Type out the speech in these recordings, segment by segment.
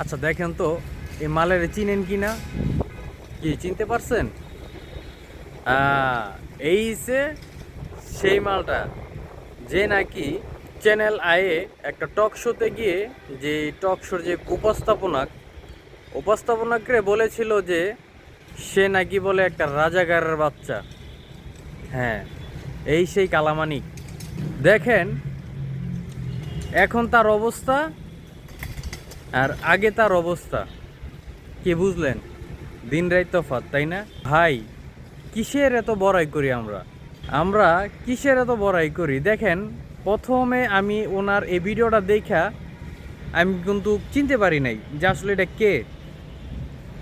আচ্ছা দেখেন তো, এই মালের চিনেন কি না কি, চিনতে পারছেন? এই সে সেই মালটা, যে নাকি চ্যানেল আয়ে একটা টক শোতে গিয়ে যে টক শোর যে উপস্থাপনা উপস্থাপনাকে বলেছিল যে সে নাকি বলে একটা রাজাগারের বাচ্চা। হ্যাঁ এই সেই কালামানিক। দেখেন, এখন তার অবস্থা আর আগে তার অবস্থা। কে বুঝলেন? দিন রাত তফাৎ, তাই না? ভাই, কিসের এত বড়াই করি আমরা? আমরা কিসের এত বড়াই করি? দেখেন, প্রথমে আমি ওনার এই ভিডিওটা দেখা, আমি কিন্তু চিনতে পারি নাই যে আসলে এটা কে।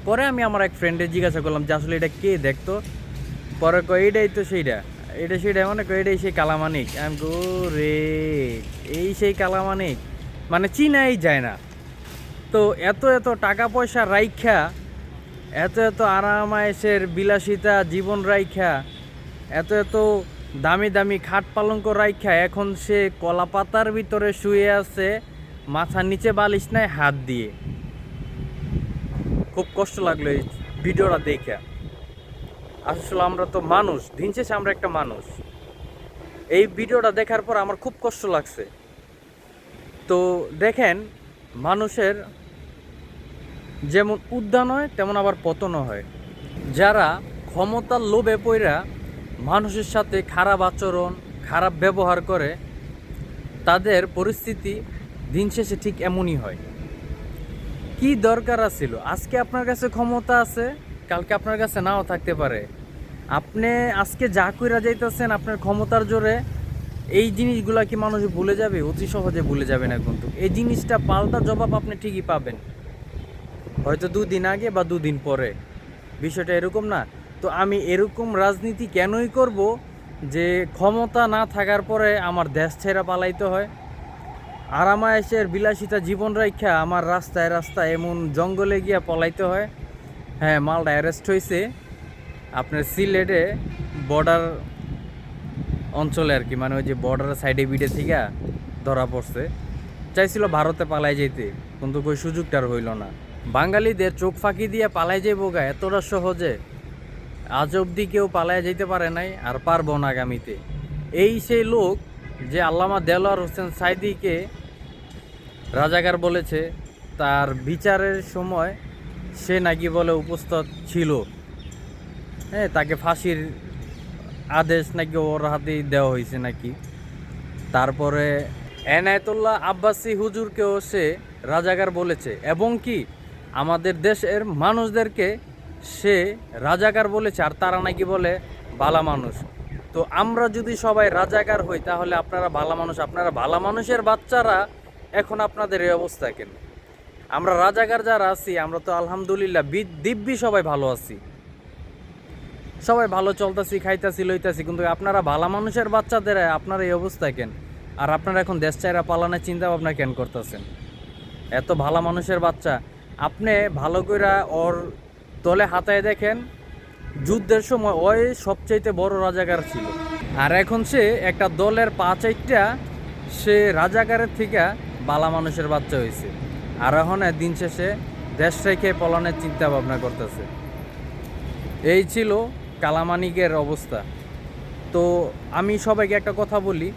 পরে আমি আমার এক ফ্রেন্ডে জিজ্ঞাসা করলাম যে আসলে এটা কে দেখতো। পরে কয় এইটাই তো সেইটা। এটা সেইটা মানে কয়, এটাই সেই কালামানিক। আমি রে এই সেই কালামানিক? মানে চিনাই যায় না। তো এত এত টাকা পয়সা রাইখা, এত এত আরামায়েশের বিলাসিতা জীবন রাইখা, এত এত দামি দামি খাট পালঙ্ক রাইখা, এখন সে কলা পাতার ভিতরে শুয়ে আছে, মাথার নিচে বালিশ নাই, হাত দিয়ে। খুব কষ্ট লাগল এই ভিডিওটা দেখে। আসলে আমরা তো মানুষ, দিন শেষে আমরা একটা মানুষ। এই ভিডিওটা দেখার পর আমার খুব কষ্ট লাগছে। তো দেখেন মানুষের যেমন উদ্যান হয়, তেমন আবার পতনও হয়। যারা ক্ষমতার লোভে পইরা মানুষের সাথে খারাপ আচরণ, খারাপ ব্যবহার করে, তাদের পরিস্থিতি দিন শেষে ঠিক এমনই হয়। কি দরকার আছিল? আজকে আপনার কাছে ক্ষমতা আছে, কালকে আপনার কাছে নাও থাকতে পারে। আপনি আজকে যা কইরা যাইতেছেন আপনার ক্ষমতার জোরে এই জিনিসগুলা কি মানুষ ভুলে যাবে? অতি সহজে ভুলে যাবে না কিন্তু এই জিনিসটা পাল্টা জবাব আপনি ঠিকই পাবেন। হয়তো দুদিন আগে বা দুদিন পরে। বিষয়টা এরকম না। তো আমি এরকম রাজনীতি কেনই করব যে ক্ষমতা না থাকার পরে আমার দেশ ছেড়া পালাইতে হয়? আরামায়েশের বিলাসিতা জীবন রাখা আমার রাস্তায় রাস্তায় এমন জঙ্গলে গিয়া পলাইতে হয়। হ্যাঁ মালটা অ্যারেস্ট হয়েছে আপনার সিলেটে বর্ডার অঞ্চলে আর কি মানে ওই যে বর্ডারের সাইডে বিডে থেকে ধরা পড়ছে। চাইছিল ভারতে পালাই যেতে কিন্তু কই সুযোগটা আর হইল না। বাঙালিদের চোখ ফাঁকি দিয়ে পালাই যাইব গা, এতটা সহজে। আজ অবধি কেউ পালায় যেতে পারে নাই আর পারব না আগামীতে। এই সেই লোক যে আল্লামা দেলোয়ার হোসেন সাইদিকে রাজাকার বলেছে, তার বিচারের সময় সে নাকি বলে উপস্থিত ছিল। হ্যাঁ তাকে ফাঁসির আদেশ নাকি ওর হাতেই দেওয়া হয়েছে নাকি? তারপরে এনায়তুল্লাহ আব্বাসী হুজুরকেও সে রাজাকার বলেছে। এবং কি? আমাদের দেশের মানুষদেরকে সে রাজাকার বলেছে আর তারা নাকি বলে ভালা মানুষ। তো আমরা যদি সবাই রাজাকার হই, তাহলে আপনারা ভালা মানুষ। আপনারা ভালা মানুষের বাচ্চারা এখন আপনাদের এই অবস্থা কেন? আমরা রাজাকার যারা আছি, আমরা তো আলহামদুলিল্লাহ দিব্যি সবাই ভালো আছি। সবাই ভালো চলতেছি, খাইতাছি, লইতাছি, কিন্তু আপনারা ভালো মানুষের বাচ্চাদের, আপনার এই অবস্থা কেন? আর আপনারা এখন দেশ চাইরা পালানোর চিন্তা ভাবনা কেন করতেছেন? এত ভালো মানুষের বাচ্চা, আপনি ভালো কইরা ওর তলে হাতায় দেখেন, যুদ্ধের সময় ওই সবচাইতে বড় রাজাকার ছিল। আর এখন সে একটা দলের পা চাইটা সে রাজাকারের থেকে বালা মানুষের বাচ্চা হয়েছে আর এখন দিন শেষে দেশ রেখে পলানের চিন্তা ভাবনা করতেছে। এই ছিল কালামানিকের অবস্থা। তো আমি সবাইকে একটা কথা বলি,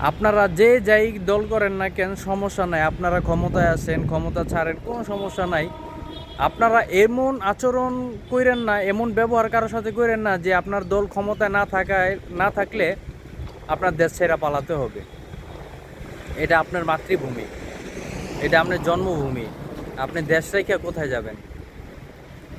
আপনারা যে যাই দল করেন না কেন, সমস্যা নাই। আপনারা ক্ষমতায় আছেন, ক্ষমতা ছাড়েন, কোনো সমস্যা নাই। আপনারা এমন আচরণ করেন না, এমন ব্যবহার কারোর সাথে করেন না যে আপনার দল ক্ষমতায় না থাকায়, না থাকলে আপনার দেশ ছেড়া পালাতে হবে। এটা আপনার মাতৃভূমি। এটা আপনার জন্মভূমি। আপনি দেশ রেখে কোথায় যাবেন?